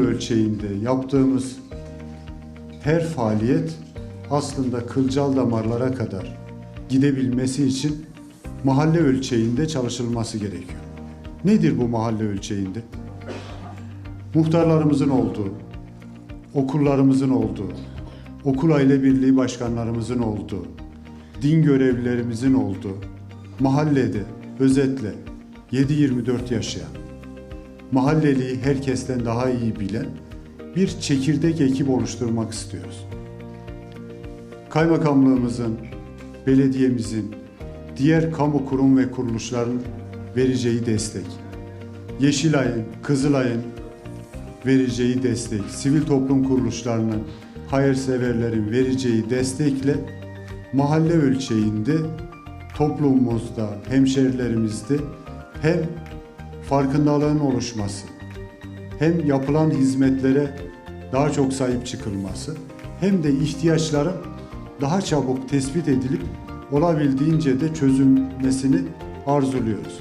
ölçeğinde yaptığımız her faaliyet aslında kılcal damarlara kadar gidebilmesi için mahalle ölçeğinde çalışılması gerekiyor. Nedir bu mahalle ölçeğinde? Muhtarlarımızın olduğu, okullarımızın olduğu, okul aile birliği başkanlarımızın olduğu, din görevlilerimizin olduğu, mahallede özetle 7-24 yaşayan, mahalleliği herkesten daha iyi bilen bir çekirdek ekip oluşturmak istiyoruz. Kaymakamlığımızın, belediyemizin, diğer kamu kurum ve kuruluşların vereceği destek, Yeşilay'ın, Kızılay'ın vereceği destek, sivil toplum kuruluşlarının, hayırseverlerin vereceği destekle mahalle ölçeğinde toplumumuzda, hemşerilerimizde hem farkındalığın oluşması, hem yapılan hizmetlere daha çok sahip çıkılması, hem de ihtiyaçların daha çabuk tespit edilip olabildiğince de çözülmesini arzuluyoruz.